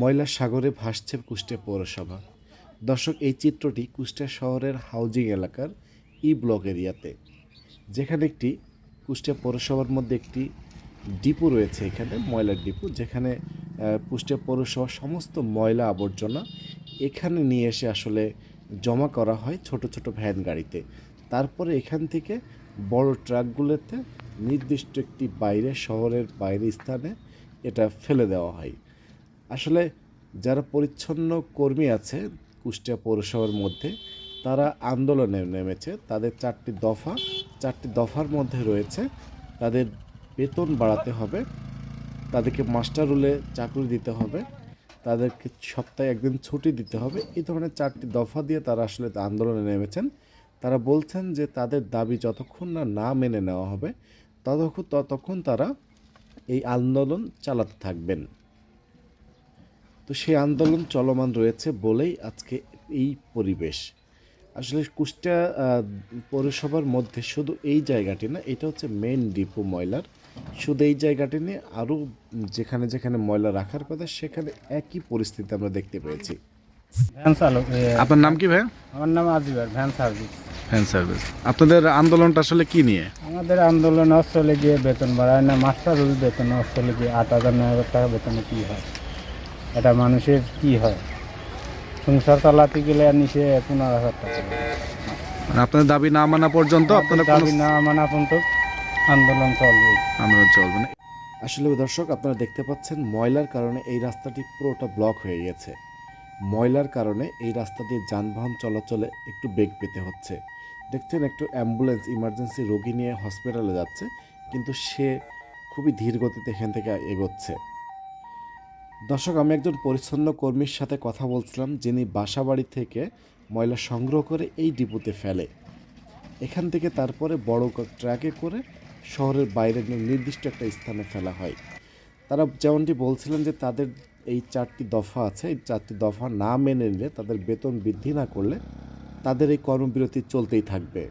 ময়লা সাগরে ভাসছে কুষ্টিয়া পৌরসভা। দর্শক, এই চিত্রটি কুষ্টিয়া শহরের হাউজিং এলাকার ই ব্লক এরিয়াতে, যেখানে একটি কুষ্টিয়া পৌরসভার মধ্যে একটি ডিপো রয়েছে এখানে, ময়লার ডিপো, যেখানে কুষ্টিয়া পৌরসভার সমস্ত ময়লা আবর্জনা এখানে নিয়ে এসে আসলে জমা করা হয় ছোট ছোট ভ্যান গাড়িতে। তারপরে এখান থেকে বড় ট্রাকগুলোতে নির্দিষ্ট একটি বাইরে, শহরের বাইরে স্থানে এটা ফেলে দেওয়া হয়। আসলে যারা পরিচ্ছন্ন কর্মী আছে কুষ্টিয়া পৌরসভার মধ্যে, তারা আন্দোলনে নেমেছে। তাদের চারটি দফা, চারটি দফার মধ্যে রয়েছে। তাদের বেতন বাড়াতে হবে, তাদেরকে মাস্টার রুলে চাকরি দিতে হবে, তাদেরকে সপ্তাহে একদিন ছুটি দিতে হবে। এই ধরনের চারটি দফা দিয়ে তারা আসলে আন্দোলনে নেমেছেন। তারা বলছেন যে তাদের দাবি যতক্ষণ না না মেনে নেওয়া হবে, ততক্ষণ ততক্ষণ তারা এই আন্দোলন চালাতে থাকবেন। তো সেই আন্দোলন চলমান রয়েছে বলেই আজকে এই পরিবেশ। আসলে কুষ্টিয়া পৌরসভার মধ্যে শুধু এই জায়গাটি না এটা হচ্ছে মেন ডিপো ময়লার। শুধু এই জায়গাটি নিয়ে আরও যেখানে যেখানে ময়লা রাখার কথা সেখানে একই পরিস্থিতি আমরা দেখতে পেয়েছি। ভ্যান চালক আপনার নাম কি ভাই? আমার নাম Ajibar van service. Fan service. আপনাদের আন্দোলনটা আসলে কি নিয়ে? আমাদের আন্দোলন অস্ট্রেলে গিয়ে বেতন বাড়ায় না মাস্টার বেতন অস্ট্রেলে গিয়ে আট হাজার নয় হাজার টাকা বেতনে কী হয়? এটা মানুষের কি হয়? সংসার চালাতে গেলে আর নিচে পনেরো হাজার টাকা। মানে আপনাদের দাবি না মানা পর্যন্ত আপনারা দাবি না মানা পর্যন্ত আন্দোলন চলবে। আন্দোলন চলবে না। আসলে দর্শক আপনারা দেখতে পাচ্ছেন ময়লার কারণে এই রাস্তাটি পুরোটা ব্লক হয়ে গেছে ময়লার কারণে এই রাস্তা দিয়ে যানবাহন চলাচলে একটু বেগ পেতে হচ্ছে। দেখছেন একটু অ্যাম্বুলেন্স ইমার্জেন্সি রোগী নিয়ে হসপিটালে যাচ্ছে কিন্তু সে খুবই ধীর গতিতে এখান থেকে এগোচ্ছে। দর্শক, আমি একজন পরিচ্ছন্ন কর্মীর সাথে কথা বলছিলাম, যিনি বাসাবাড়ি থেকে ময়লা সংগ্রহ করে এই ডিপোতে ফেলে। এখান থেকে তারপরে বড় ট্রাকে করে শহরের বাইরে নির্দিষ্ট একটা স্থানে ফেলা হয়। তারা যেমনটি বলছিলেন যে তাদের এই চারটি দফা আছে, এই চারটি দফা না মেনে নিলে, তাদের বেতন বৃদ্ধি না করলে তাদের এই কর্মবিরতি চলতেই থাকবে।